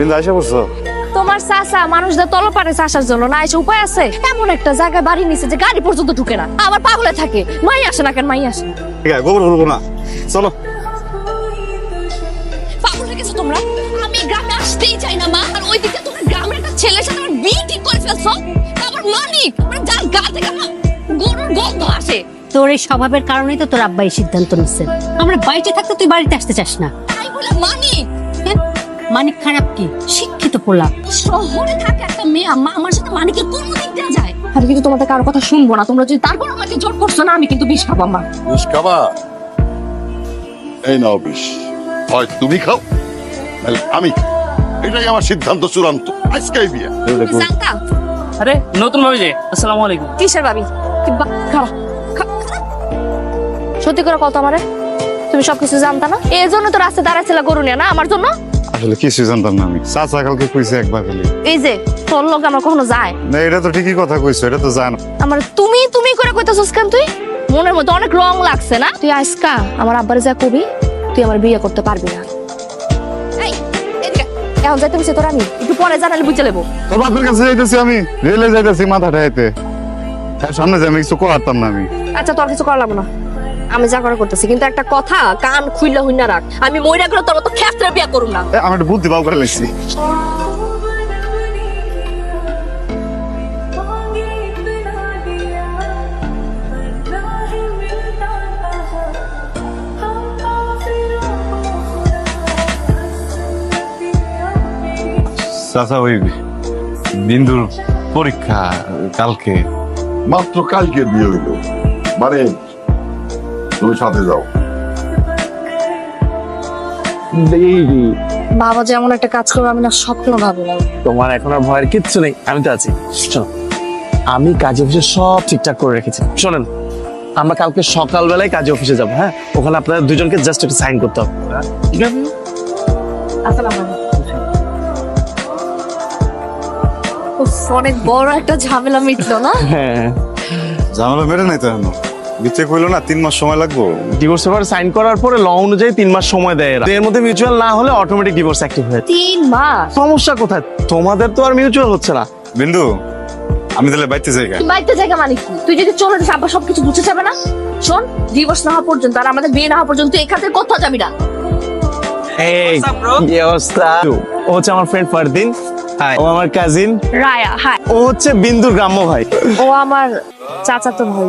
বিন্দু আইসা পড়ছো? তোমার চাচা মানুষদের তলপারে চাষার জন্য না এসে উপায় আছে? এমন একটা জায়গায় বাড়ি নিচে যে গাড়ি পর্যন্ত ঢুকে না। আবার পাগলে থাকে। মাই আসে না কেন মাই আসে না। ঠিক আছে গোবর হলবো না। চলো। পাগল হয়ে গেছো তোমরা? আমি গ্রামে আসতেই চাই না মা। আর ওইদিকে তোমার গ্রামের একটা ছেলের সাথে আমার বিয়ে ঠিক করে ফেলছো। মানিক মানে যার গা থেকে আমার গরুর গন্ধ আসে। তোর এই স্বভাবের কারণেই তো তোর আব্বা এই সিদ্ধান্ত নিচ্ছে। আমরা বাড়িতে থাকতে তুই বাড়িতে আসতে চাস না। তাই বলে মানিক? মানে খারাপ কি শিক্ষিত পোলা শহরে থাকে একটা মেয়ে আম্মা আমার সাথে মানিকের কোন দিক দেওয়া যায়। আমি কিন্তু তোমাদের কারও কথা শুনব না। তোমরা যদি তারপর আমাকে জোর করছ না আমি কিন্তু বিষ খাব আম্মা। বিষ খাবা? এই নাও বিষ। হয় তুমি খাও। নাহলে আমি এটাই আমার সিদ্ধান্ত চূড়ান্ত। আজকেই বিয়ে। আরে নতুন ভাবি যে আসসালামু আলাইকুম। কিসের ভাবি? কি বা- খাওয়া। খা- খা- সত্যি করে কত আমারে। তুমি সবকিছু জানতা না? এই জন্য তো রাস্তায় দাঁড়াইছিল গরু নিয়ে না? আমার জন্য? আসলে কিছু জানতাম না আমি? চাচা কালকে কইছে একবার খালি এই যে তোর লোক আমার কখনো যায়? না এটা তো ঠিকই কথা কইছো এটা তো জান। আমার তুমি তুমি করে কইতাছস কেন তুই? মনের মধ্যে অনেক রং লাগছে না? তুই আজকা আমার আব্বারে যা কবি তুই আমার বিয়ে করতে পারবি না। এখন যাইতে বসে তোর আমি? একটু পরে জানালে বুঝে লেবো। তোর বাপের কাছে যাইতেছি আমি রেলে যাইতেছি মাথা ঠাইতে হ্যাঁ সামনে যাই আমি কিছু করতাম না আমি। আচ্ছা তোর কিছু করলাম না। আমি যা করা করতেছি কিন্তু একটা কথা কান খুইলা হইনা রাখ। আমি মইরা গেলে তোর মতো ক্ষেত্রে বিয়া করুম না। এ, আমি একটা বুদ্ধি বাউ করে লাগছি চাচা ওই বিন্দুর পরীক্ষা কালকে। মাত্র কালকে বিয়ে হইল। মানে তুমি সাথে যাও। বাবা যেমন একটা কাজ করবে আমি না স্বপ্ন ভাবি না তোমার এখন আর ভয়ের কিচ্ছু নেই আমি তো আছি। শোনো আমি কাজে অফিসে সব ঠিকঠাক করে রেখেছি। শোনেন আমরা কালকে সকালবেলায় কাজে অফিসে যাব হ্যাঁ? ওখানে আপনাদের দুজনকে জাস্ট একটু সাইন করতে হবে। ঠিক আছে অনেক বড় একটা ঝামেলা মিটলো না? হ্যাঁ। ঝামেলা মেরে নাই তো কইলো না তিন মাস সময় লাগবো? ডিভোর্স পেপার সাইন করার পরে ল অনুযায়ী তিন মাস সময় দেয় এরা। এর মধ্যে মিউচুয়াল না হলে অটোমেটিক ডিভোর্স অ্যাক্টিভ হয়ে যায়। তিন মাস? সমস্যা কোথায়? তোমাদের তো আর মিউচুয়াল হচ্ছে না। বিন্দু আমি তাহলে বাইতে যাই গা। তুই বাড়িতে জায়গা মানে কি? তুই যদি চলে যাস আব্বা সবকিছু বুঝে যাবে না? শোন ডিভোর্স না হওয়া পর্যন্ত আর আমাদের বিয়ে না হওয়া পর্যন্ত তুই এখান থেকে কোথাও যাবি না। এই কি অবস্থা? ও হচ্ছে আমার ফ্রেন্ড ফারদিন। ও আমার কাজিন রায়া হাই ও হচ্ছে বিন্দুর গ্রাম্য ভাই। ও আমার চাচা তো ভাই।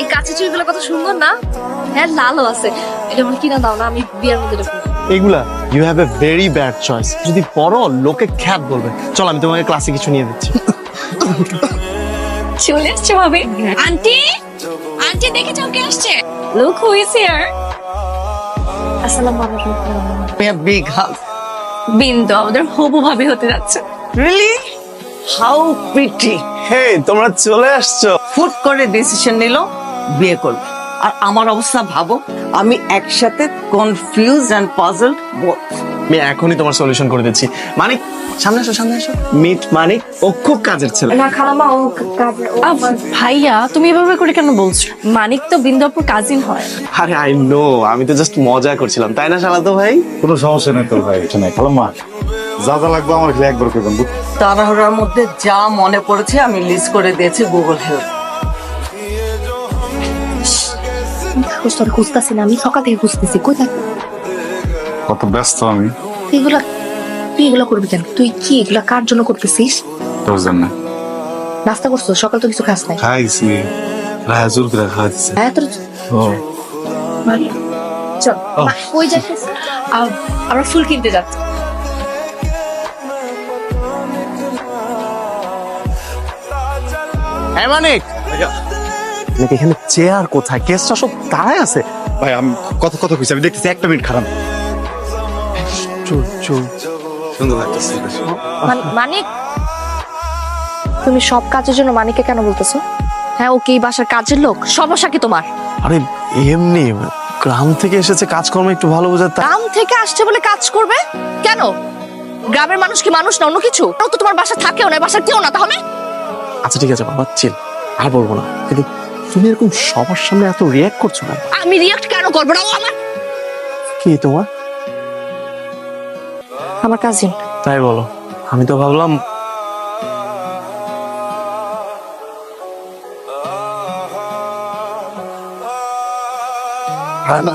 এই কাছে চুলগুলো কত সুন্দর না? হ্যাঁ লালও আছে। এটা আমার কিনা দাও না আমি বিয়ের মধ্যে এগুলা you have a very bad choice যদি পড়ো লোকে খ্যাত বলবে। চল আমি তোমাকে ক্লাসে কিছু নিয়ে দিচ্ছি। চলে ভাবে। আন্টি! আন্টি দেখে যাও কে আসছে। লুক হু ইজ হিয়ার আসসালামু আলাইকুম। Big house. বিন্দু আমাদের হবু ভাবি হতে যাচ্ছে। Really? How pretty. হে তোমরা চলে আসছো। ফুট করে ডিসিশন নিল। বিয়ে করবে। আর আমার অবস্থা ভাবো আমি একসাথে কনফিউজ অ্যান্ড পাজলড বোথ আমি এখনই তোমার সলিউশন করে দিচ্ছি। মানিক সামনে আসো সামনে আসো মিট মানিক ও খুব কাজের ছেলে। না খালামা ও কাজে ভাইয়া তুমি এভাবে করে কেন বলছো? মানিক তো বিন্দুপুর কাজিন হয়। আরে আই নো আমি তো জাস্ট মজা করছিলাম। তাই না শালাতো ভাই? কোনো সমস্যা নেই তোর ভাই নাই। খালাম যা যা লাগবে আমার খালি একবার করবেন তাড়াহুড়ার মধ্যে যা মনে পড়েছে আমি লিস্ট করে দিয়েছি গুগল হেল্প তোর খুঁজতেছি না আমি সকাল থেকে খুঁজতেছি কই থাক? কত ব্যস্ত আমি। এগুলা তুই এগুলা করবি কেন? তুই কি এগুলা কার জন্য করতেছিস? তোর জন্য। নাস্তা করছ? সকাল তো কিছু খাস নাই। খাইছি। রায় জোর করে খাইছি হ্যাঁ তোর ও। চল মা, ওই যাচ্ছিস আমরা ফুল কিনতে যাচ্ছি। হ্যাঁ মানিক। নাকি এখানে চেয়ার কোথায়? কেসটা সব দাঁড়ায় আছে? ভাই আমি কত কত কইছি আমি দেখতেছি একটা মিনিট খারাপ। চুল চুল সুন্দর লাগতেছে মানিক তুমি সব কাজের জন্য মানিককে কেন বলতেছো? হ্যাঁ ও কি বাসার কাজের লোক? সমস্যা কি তোমার? আরে এমনি গ্রাম থেকে এসেছে কাজকর্ম একটু ভালো বোঝার তা- গ্রাম থেকে আসছে বলে কাজ করবে? কেন? গ্রামের মানুষ কি মানুষ না অন্য কিছু? তো তোমার বাসা থাকেও না বাসা কেউ না তাহলে? আচ্ছা ঠিক আছে বাবা চিল আর বলব না কিন্তু তুমি এরকম সবার সামনে এত রিয়াক্ট করছ না আমি রিয়াক্ট কেন করব না? ও আমার কি তোমার? আমার কাজিন তাই বলো। আমি তো ভাবলাম না না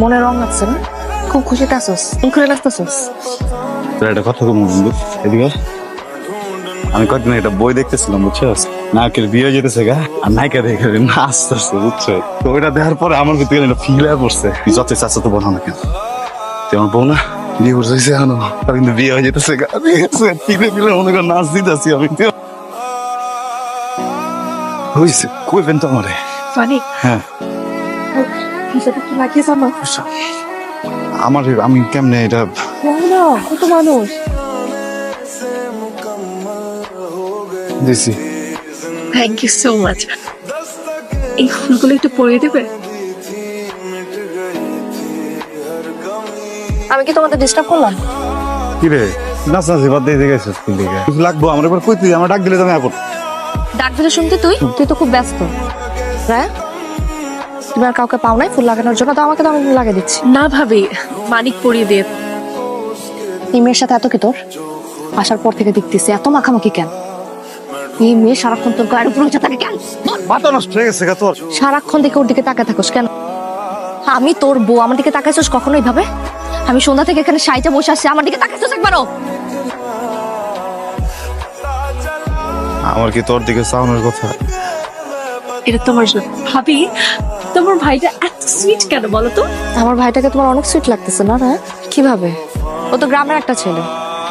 মনে রং আছে না? খুব খুশিতে আসোস খুলে লাগতেছোস তোর একটা কথা বলব বন্ধু এদিকে। আমি কয়েকদিন একটা বই দেখতেছিলাম বুঝছস নায়কের বিয়ে যেতেছে গা আর নায়িকা দেখে নাচতেছে বুঝছ? তো ওইটা দেখার পরে আমার ভিতরে একটা ফিল হয়ে পড়ছে। যত চাচ্ছ তো বলো না কেন। আমার বউ না বিয়ে করছে এখনও তার কিন্তু বিয়ে হয়ে যেতেছে ফিলে ফিলে মনে কর নাচ দিতেছি আমি হয়েছে কইবেন তো আমারে হ্যাঁ আমার আমার আমি কেমনে এটা কত মানুষ দিছি থ্যাংক ইউ সো মাচ এই ফুলগুলো একটু পরিয়ে দেবে? আমি কি তোমাদের ডিস্টার্ব করলাম? কি রে? নাচ নাচি বাদ দিয়ে গেছে স্কুল থেকে কিছু লাগবো? আমার এবার কই তুই? আমার ডাক দিলে তো আমি আপন। ডাক দিলে শুনতে তুই? তুই তো খুব ব্যস্ত। রায় তুমি আর কাউকে পাও নাই ফুল লাগানোর জন্য? তো আমাকে তো আমি লাগিয়ে দিচ্ছি। না ভাবি মানিক পরিয়ে দিয়ে এই মেয়ের সাথে এত কি তোর? আসার পর থেকে দেখতেছি এত মাখামাখি কেন? এই মেয়ে সারাক্ষণ তোর গায়ের উপর উঠে থাকে কেন। মাথা নষ্ট হয়ে গেছে তোর। সারাক্ষণ দেখে ওর দিকে তাকায় থাকোস কেন? আমি তোর বউ আমার দিকে তাকাইছিস কখনো এইভাবে? আমি সন্ধ্যা থেকে এখানে সাইটা বসে আসছি আমার দিকে তাকাইছিস একবারও। আমার কি তোর দিকে চাওয়ানোর কথা? এটা তোমার জন্য। ভাবি তোমার ভাইটা এত সুইট কেন বলো তো? আমার ভাইটাকে তোমার অনেক সুইট লাগতেছে না না? কীভাবে? ও তো গ্রামের একটা ছেলে।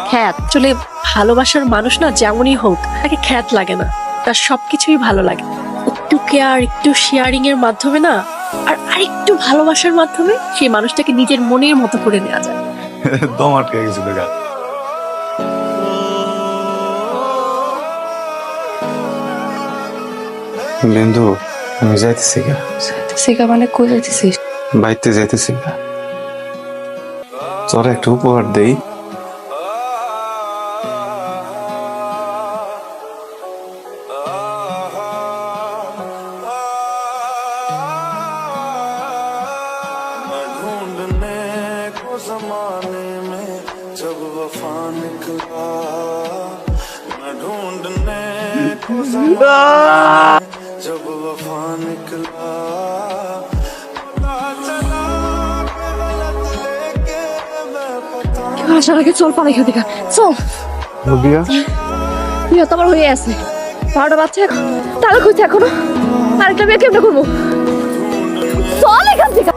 খ্যাত। আসলে ভালোবাসার মানুষ না যেমনই হোক তাকে খ্যাত লাগে না। তার সবকিছুই ভালো লাগে। একটু কেয়ার একটু শেয়ারিং এর মাধ্যমে না আর আরেকটু ভালোবাসার মাধ্যমে সেই মানুষটাকে নিজের মনের মতো করে নেওয়া যায়। দম আটকে গেছিল গা। বিন্দু আমি যাইতেছি গা। সিকা মানে কই যাইতেছিস? বাইতে যাইতেছি গা। তোর একটা উপহার দেই। जमाने में जब वफा निकला मैं ढूंढने को जमाने में जब वफा निकला पता चला कि गलत लेके मैं पता আসার আগে চল পালাই এখান থেকে চল বিয়া বিয়ে তো আমার হয়ে আছে বারোটা বাচ্চা এখন তাহলে খুঁজছে এখনো আরেকটা বিয়ে কেমনে করবো চল এখান থেকে